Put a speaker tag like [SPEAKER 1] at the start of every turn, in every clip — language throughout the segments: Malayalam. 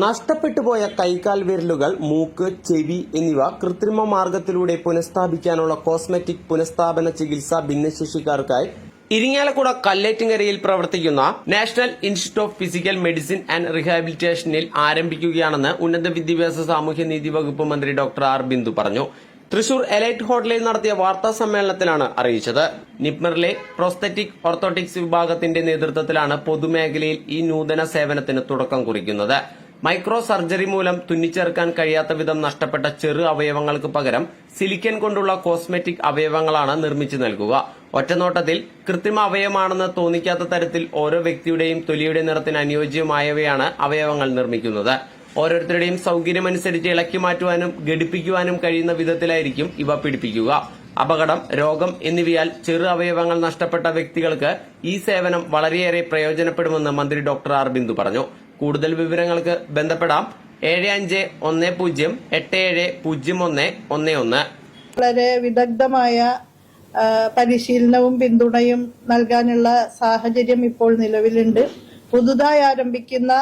[SPEAKER 1] നഷ്ടപ്പെട്ടുപോയ കൈകാൽ വിരലുകൾ മൂക്ക് ചെവി എന്നിവ കൃത്രിമ മാർഗത്തിലൂടെ പുനഃസ്ഥാപിക്കാനുള്ള കോസ്മെറ്റിക് പുനഃസ്ഥാപന ചികിത്സ ഭിന്നശേഷിക്കാർക്കായി ഇരിങ്ങാലക്കുട കല്ലേറ്റിങ്ങരയിൽ പ്രവർത്തിക്കുന്ന national institute of physical medicine and റിഹാബിലിറ്റേഷനിൽ ആരംഭിക്കുകയാണെന്ന് ഉന്നത വിദ്യാഭ്യാസ സാമൂഹ്യനീതി വകുപ്പ് മന്ത്രി ഡോക്ടർ ആർ ബിന്ദു പറഞ്ഞു. തൃശൂർ എലൈറ്റ് ഹോട്ടലിൽ നടത്തിയ വാർത്താ സമ്മേളനത്തിലാണ് അറിയിച്ചത്. നിപ്മറിലെ പ്രോസ്തറ്റിക് ഓർത്തോട്ടിക്സ് വിഭാഗത്തിന്റെ നേതൃത്വത്തിലാണ് പൊതുമേഖലയിൽ ഈ നൂതന സേവനത്തിന് തുടക്കം കുറിക്കുന്നത്. മൈക്രോ സർജറി മൂലം തുന്നിച്ചേർക്കാൻ കഴിയാത്ത വിധം നഷ്ടപ്പെട്ട ചെറു അവയവങ്ങൾക്ക് പകരം സിലിക്കൻ കൊണ്ടുള്ള കോസ്മെറ്റിക് അവയവങ്ങളാണ് നിർമ്മിച്ചു നൽകുക. ഒറ്റനോട്ടത്തിൽ കൃത്രിമ അവയവമാണെന്ന് തോന്നിക്കാത്ത തരത്തിൽ ഓരോ വ്യക്തിയുടെയും തൊലിയുടെ നിറത്തിന് അനുയോജ്യമായവയാണ് അവയവങ്ങൾ നിർമ്മിക്കുന്നത്. ഓരോരുത്തരുടെയും സൗകര്യമനുസരിച്ച് ഇളക്കി മാറ്റുവാനും ഘടിപ്പിക്കുവാനും കഴിയുന്ന വിധത്തിലായിരിക്കും ഇവ പിടിപ്പിക്കുക. അപകടം രോഗം എന്നിവയാൽ ചെറു അവയവങ്ങൾ നഷ്ടപ്പെട്ട വ്യക്തികൾക്ക് ഈ സേവനം വളരെയേറെ പ്രയോജനപ്പെടുമെന്ന് മന്ത്രി ഡോക്ടർ ആർ ബിന്ദു പറഞ്ഞു. കൂടുതൽ വിവരങ്ങൾക്ക് ബന്ധപ്പെടാം. ഏഴ് അഞ്ച് ഒന്ന് പൂജ്യം എട്ട് ഏഴ് പൂജ്യം ഒന്ന് ഒന്ന് ഒന്ന്.
[SPEAKER 2] വളരെ വിദഗ്ധമായ പരിശീലനവും പിന്തുണയും നൽകാനുള്ള സാഹചര്യം ഇപ്പോൾ നിലവിലുണ്ട്. പുതുതായി ആരംഭിക്കുന്ന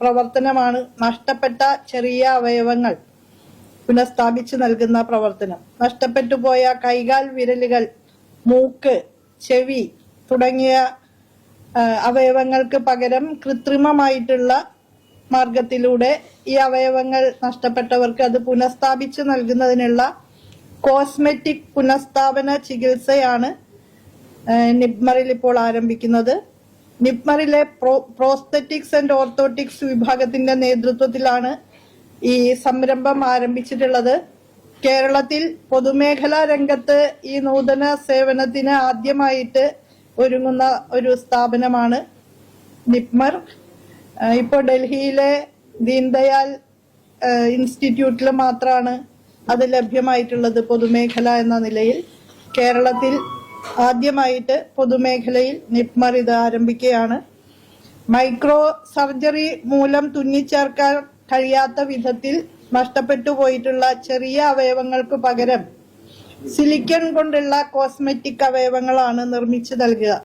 [SPEAKER 2] പ്രവർത്തനമാണ് നഷ്ടപ്പെട്ട ചെറിയ അവയവങ്ങൾ പുനഃസ്ഥാപിച്ചു നൽകുന്ന പ്രവർത്തനം. നഷ്ടപ്പെട്ടു പോയ കൈകാൽ വിരലുകൾ മൂക്ക് ചെവി തുടങ്ങിയ അവയവങ്ങൾക്ക് പകരം കൃത്രിമമായിട്ടുള്ള മാർഗത്തിലൂടെ ഈ അവയവങ്ങൾ നഷ്ടപ്പെട്ടവർക്ക് അത് പുനഃസ്ഥാപിച്ചു നൽകുന്നതിനുള്ള കോസ്മെറ്റിക് പുനഃസ്ഥാപന ചികിത്സയാണ് നിബ്മറിൽ ഇപ്പോൾ ആരംഭിക്കുന്നത്. നിപ്മറിലെ പ്രോ പ്രോസ്തറ്റിക്സ് ആൻഡ് ഓർത്തോട്ടിക്സ് വിഭാഗത്തിന്റെ നേതൃത്വത്തിലാണ് ഈ സംരംഭം ആരംഭിച്ചിട്ടുള്ളത്. കേരളത്തിൽ പൊതുമേഖലാ രംഗത്ത് ഈ നൂതന സേവനത്തിന് ആദ്യമായിട്ട് ഒരുങ്ങുന്ന ഒരു സ്ഥാപനമാണ് നിപ്മർ. ഇപ്പോൾ ഡൽഹിയിലെ ദീൻദയാൽ ഇൻസ്റ്റിറ്റ്യൂട്ടിൽ മാത്രമാണ് അത് ലഭ്യമായിട്ടുള്ളത് പൊതുമേഖല എന്ന നിലയിൽ. കേരളത്തിൽ ആദ്യമായിട്ട് പൊതുമേഖലയിൽ നിപ്മർ ഇത് ആരംഭിക്കുകയാണ്. മൈക്രോ സർജറി മൂലം തുന്നിച്ചേർക്കാൻ കഴിയാത്ത വിധത്തിൽ നഷ്ടപ്പെട്ടു പോയിട്ടുള്ള ചെറിയ അവയവങ്ങൾക്ക് പകരം സിലിക്കൺ കൊണ്ടുള്ള കോസ്മെറ്റിക് അവയവങ്ങളാണ് നിർമ്മിച്ചു നൽകുക.